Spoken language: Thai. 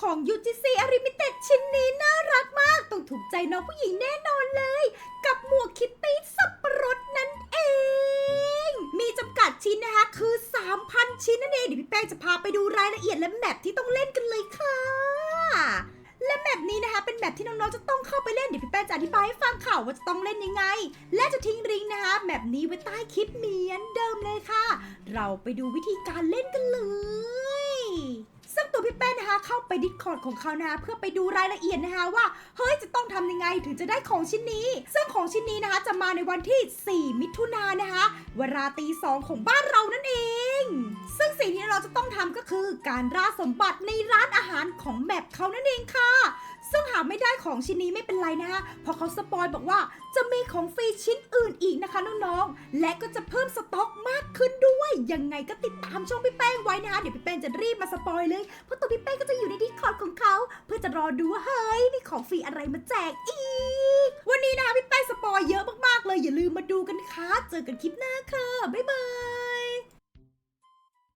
ของ UGC Unlimited ชิ้นนี้น่ารักมาก ต้องถูกใจน้องผู้หญิงแน่นอนเลย กับหมวกคิตตี้สับปะรดนั่นเอง มีจำกัดชิ้นนะคะ คือ 3,000 ชิ้นนั่นเอง เดี๋ยวพี่แป้งจะพาไปดูรายละเอียดและแมปที่ต้องเล่นกันเลยค่ะ และแมปนี้นะคะเป็นแมปที่น้องๆจะต้องเข้าไปเล่น เดี๋ยวพี่แป้งจะอธิบายให้ฟังข่าว่าจะต้องเล่นยังไง และจะทิ้งลิงก์นะคะแมปนี้ไว้ใต้คลิปเหมือนเดิมเลยค่ะ เราไปดูวิธีการเล่นกันเลย นะคะ เข้าไปดิสคอร์ดของเขานะคะเพื่อไปดูรายละเอียดนะคะว่า เฮ้ยจะต้องทำยังไงถึงจะได้ของชิ้นนี้ ซึ่งของชิ้นนี้นะคะจะมาในวันที่ 4 มิถุนายนนะคะ เวลาตีสองของบ้านเรานั่นเอง ซึ่งสิ่งที่เราจะต้องทำก็คือการล่าสมบัติในร้านอาหารของแมปเขานั่นเองค่ะ ซึ่งหากไม่ได้ของชิ้นนี้ไม่เป็นไรนะคะเพราะเขาสปอยบอกว่าจะมีของฟรีชิ้นอื่นอีกนะคะน้องๆ และก็จะเพิ่มสต็อก ยังไงก็ติดตามช่องพี่แป้งไว้นะคะเดี๋ยวพี่แป้งจะรีบมาสปอยเลย เพราะตัวพี่แป้งก็จะอยู่ในดิสคอร์ดของเขา เพื่อจะรอดูว่าเฮ้ยมีของฟรีอะไรมาแจกอีก วันนี้นะคะพี่แป้งสปอยเยอะมากๆเลยอย่าลืมมาดูกันค่ะเจอกันคลิปหน้าค่ะบ๊ายบาย